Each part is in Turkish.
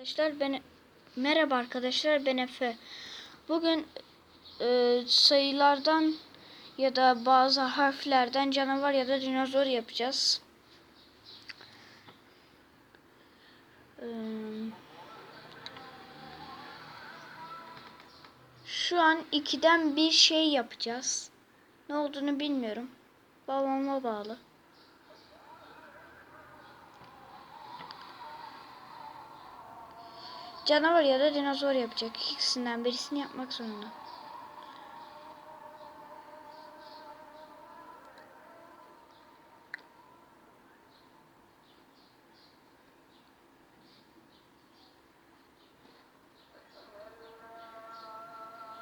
Arkadaşlar ben merhaba arkadaşlar ben Efe. Bugün e, sayılardan ya da bazı harflerden canavar ya da dinozor yapacağız. E, şu an ikiden bir şey yapacağız. Ne olduğunu bilmiyorum. Babama bağlı. Canavar ya da dinozor yapacak. İkisinden birisini yapmak zorunda.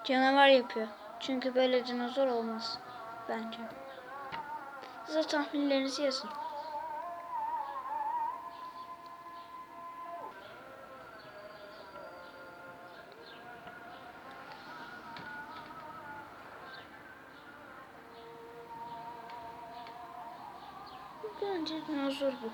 Canavar yapıyor. Çünkü böyle dinozor olmaz. Bence. Siz de tahminlerinizi yazın. Bence dinozor bu.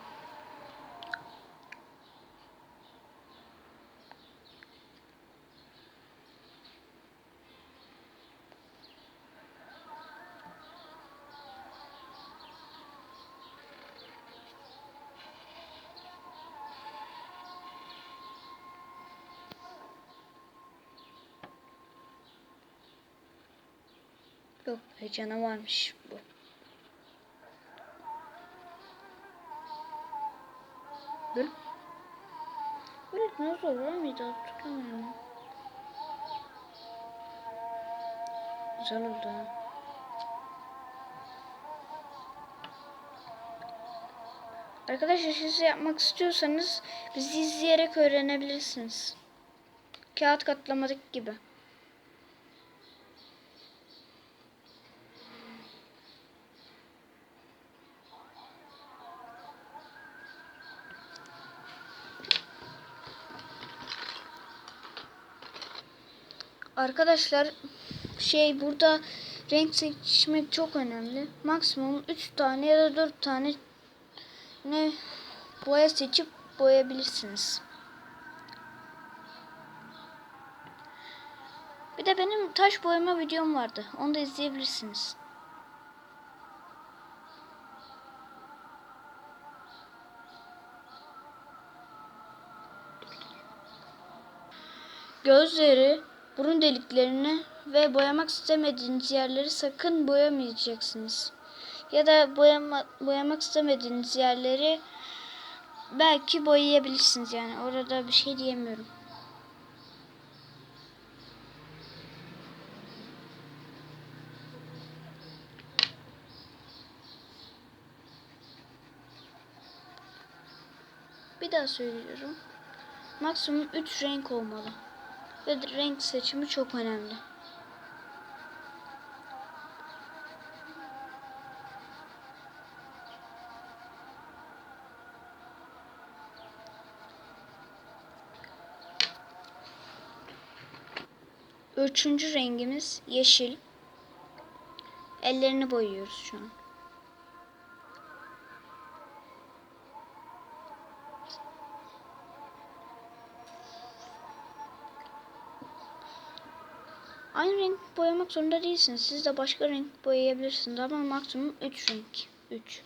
Yok be canavarmış bu. Böyle, böyle dinozor var mıydı hatırlamıyorum. Güzel oldu. Arkadaşlar siz yapmak istiyorsanız bizi izleyerek öğrenebilirsiniz. Kağıt katlamadık gibi. Arkadaşlar şey burada renk seçmek çok önemli. Maksimum 3 tane ya da 4 tane ne boya seçip boyayabilirsiniz. Bir de benim taş boyama videom vardı. Onu da izleyebilirsiniz. Gözleri, burun deliklerini ve boyamak istemediğiniz yerleri sakın boyamayacaksınız. Ya da boyama, boyamak istemediğiniz yerleri belki boyayabilirsiniz yani. Orada bir şey diyemiyorum. Bir daha söylüyorum. Maksimum 3 renk olmalı. Ve renk seçimi çok önemli. Üçüncü rengimiz yeşil. Ellerini boyuyoruz şu an. Aynı renk boyamak zorunda değilsiniz. Siz de başka renk boyayabilirsiniz ama maksimum 3 renk. 3.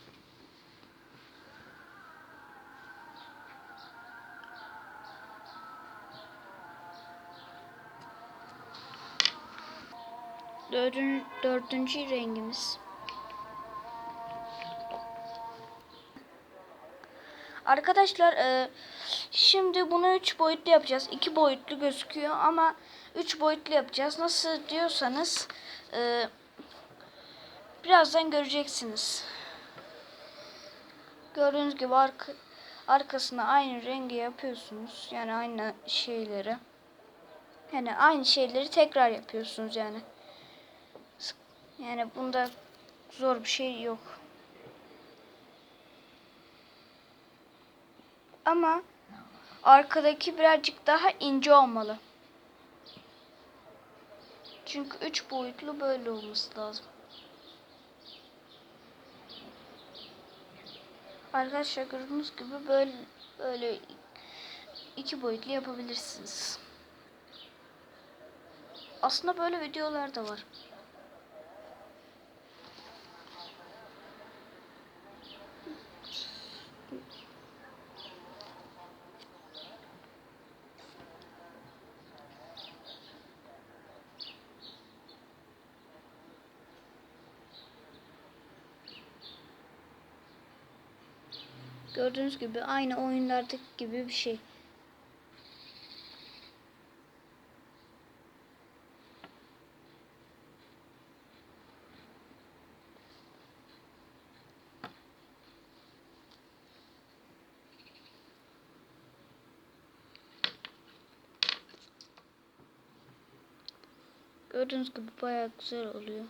Dördüncü, dördüncü rengimiz. Arkadaşlar e, şimdi bunu 3 boyutlu yapacağız. 2 boyutlu gözüküyor ama 3 boyutlu yapacağız. Nasıl diyorsanız e, birazdan göreceksiniz. Gördüğünüz gibi arka, arkasına aynı rengi yapıyorsunuz. Yani aynı şeyleri. Yani aynı şeyleri tekrar yapıyorsunuz yani. Yani bunda zor bir şey yok. Ama arkadaki birazcık daha ince olmalı. Çünkü üç boyutlu böyle olması lazım. Arkadaşlar gördüğünüz gibi böyle böyle iki boyutlu yapabilirsiniz. Aslında böyle videolar da var. Gördüğünüz gibi aynı oyunlardaki gibi bir şey. Gördüğünüz gibi bayağı güzel oluyor.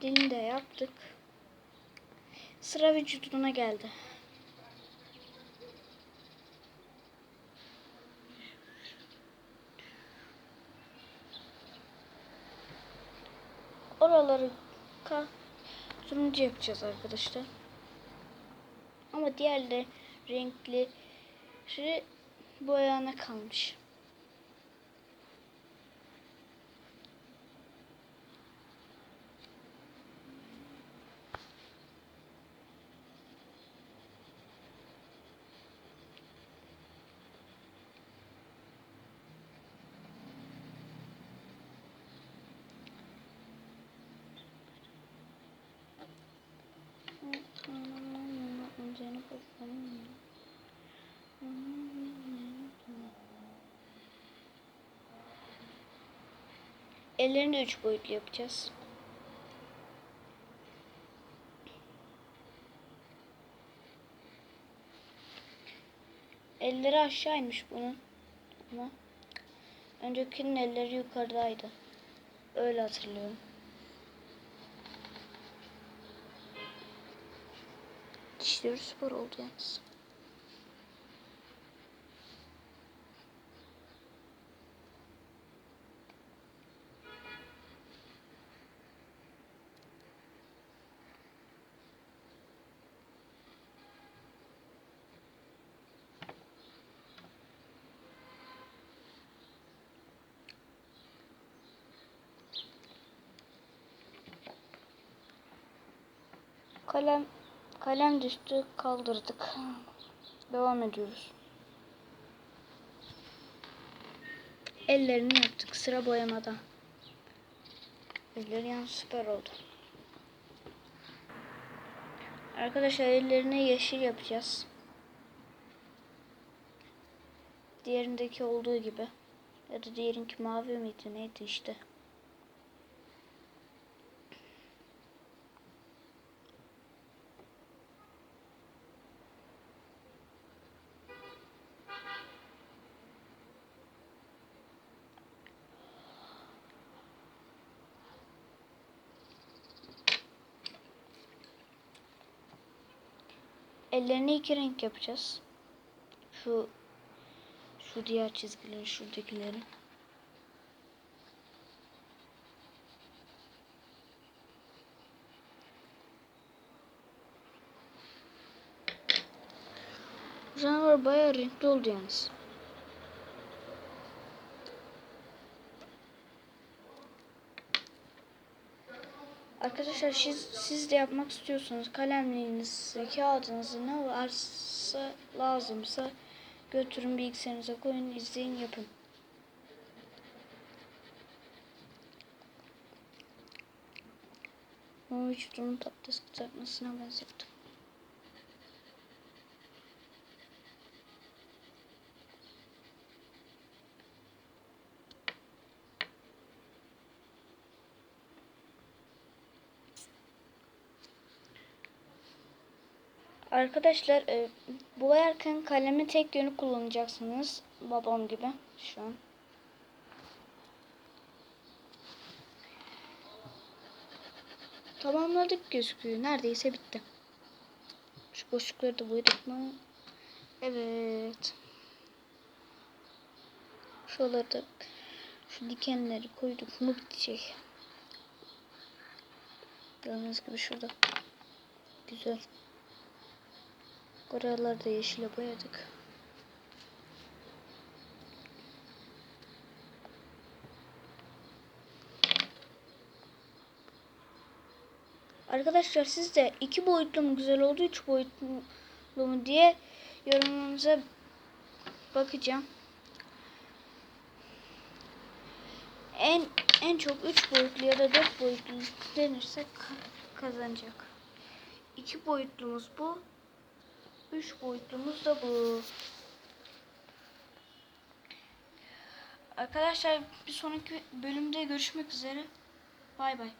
Dilini de yaptık. Sıra vücuduna geldi. Oraları turuncu yapacağız arkadaşlar. Ama diğerleri renkli boyana kalmış. Ellerini üç boyutlu yapacağız. Elleri aşağıymış bunun. Ama öncekinin elleri yukarıdaydı. Öyle hatırlıyorum. Dişleri spor oldu yalnız. Kalem kalem düştü kaldırdık. Devam ediyoruz. Ellerini yaptık sıra boyamada. Elleri yan süper oldu. Arkadaşlar ellerine yeşil yapacağız. Diğerindeki olduğu gibi. Ya da diğerinki mavi miydi neydi işte. Ellerini iki renk yapacağız. Şu şu diğer çizgileri, şuradakileri. Canavar bayağı renkli oldu yalnız. Arkadaşlar siz, siz de yapmak istiyorsanız kalemliğinizi, kağıdınızı ne varsa lazımsa götürün bilgisayarınıza koyun, izleyin, yapın. Ama vücudumun patates kızartmasına benzettim. Arkadaşlar e, boyarken kalemi tek yönü kullanacaksınız. Babam gibi şu an. Tamamladık gözüküyor. Neredeyse bitti. Şu boşlukları da boyadık mı? Evet. Şuraları da Şu dikenleri koyduk mu bitecek. Gördüğünüz gibi şurada. Güzel. Buraları da yeşile boyadık. Arkadaşlar siz de iki boyutlu mu güzel oldu, üç boyutlu mu diye yorumunuza bakacağım. En en çok üç boyutlu ya da dört boyutlu denirse ka- kazanacak. İki boyutlumuz bu. Üç boyutlumuz da bu. Arkadaşlar bir sonraki bölümde görüşmek üzere. Bay bay.